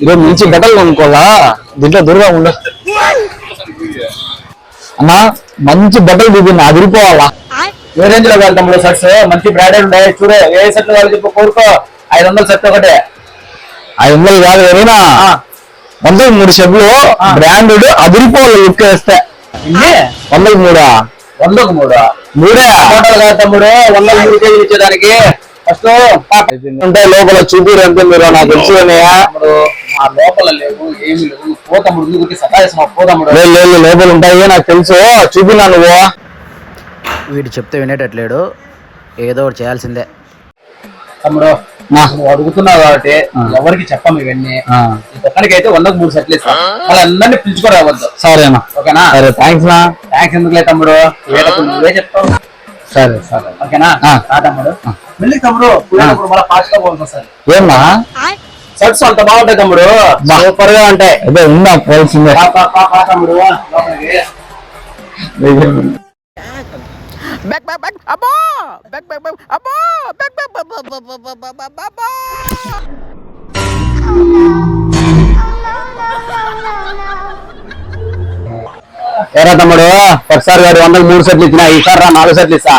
ఈరోజు మంచి బట్టలు కొనుక్కోవాలా దీంట్లో దూరంగా ఉండ. అన్నా మంచి బట్టలు చూపింది అదిరిపోవాలా ఏ రేంజ్లో కావాలి తమ్ముడు షర్ట్స్ మంచి బ్రాండెడ్ ఉన్నాయి చూడు ఏ షర్ట్ కావాలి చెప్పు కోరుకో. ఐదు వందల షర్ట్ ఒకటే. ఐదు వందలు కాదు ఎవరైనా వందకి మూడు షర్ట్లు బ్రాండెడ్ అదిరిపోవాలి లుక్ వేస్తే. వందకి మూడా? వందకు మూడు? మూడే. టోటల్ కాదు తమ్ముడు వందల మూడు కేజీలు ఇచ్చేదానికి. ఫస్ట్ ఉంటాయి లోపల చూపిరు అంతే మీరు నాకు తెలుసు మా లోపల లేవు ఏమి లేవు. పో తమ్ముడు నువ్వు సతాయిస్తున్నావు పో తమ్ముడు. లేదు, లేదు, లోపల ఉంటాయి నాకు తెలుసు. చూపినా నువ్వు. వీడు చెప్తే వినేటట్లేడు. ఏదో ఒకటి చేయాల్సిందే. తమ్ముడు. నువ్వు అడుగుతున్నావు కాబట్టి ఎవరికి చెప్పము ఇవన్నీ. ఆ, ఒక్కడికి అయితే వందకు మూడు సెట్లు ఇస్తాం. వాళ్ళ అందరినీ పిలుచుకొని రావద్దు. సరేనా ఓకేనా? సరే థ్యాంక్స్ నా థ్యాంక్స్ ఎందుకులే తమ్ముడు? వీళ్ళకు నువ్వే చెప్తావు? సరే. సరే ఓకేనా? ఆ. తమ్ముడు. వెళ్ళి తమ్ముడు మళ్ళీ ఫాస్ట్గా పోవాల్సి వస్తుంది. ఏమన్నా షర్ట్స్ అంత బాగుంటాయి తమ్ముడు. సూపర్గా ఉంటాయి. అదే ఉందా? పోల్సిందే తమ్ముడు. బ్యాక్ బ్యాక్ బ్యాక్ అబ్బా బ్యాక్ బ్యాక్ బ్యాక్ అబ్బా బ్యాక్ బ్యాక్ బ్యాక్ అబ్బా ఎరా తమ్ముడు? ఒకసారి గారు వందకు మూడు సెట్లు ఇచ్చిన ఈసారి రా నాలుగు సెట్లు ఇస్తా.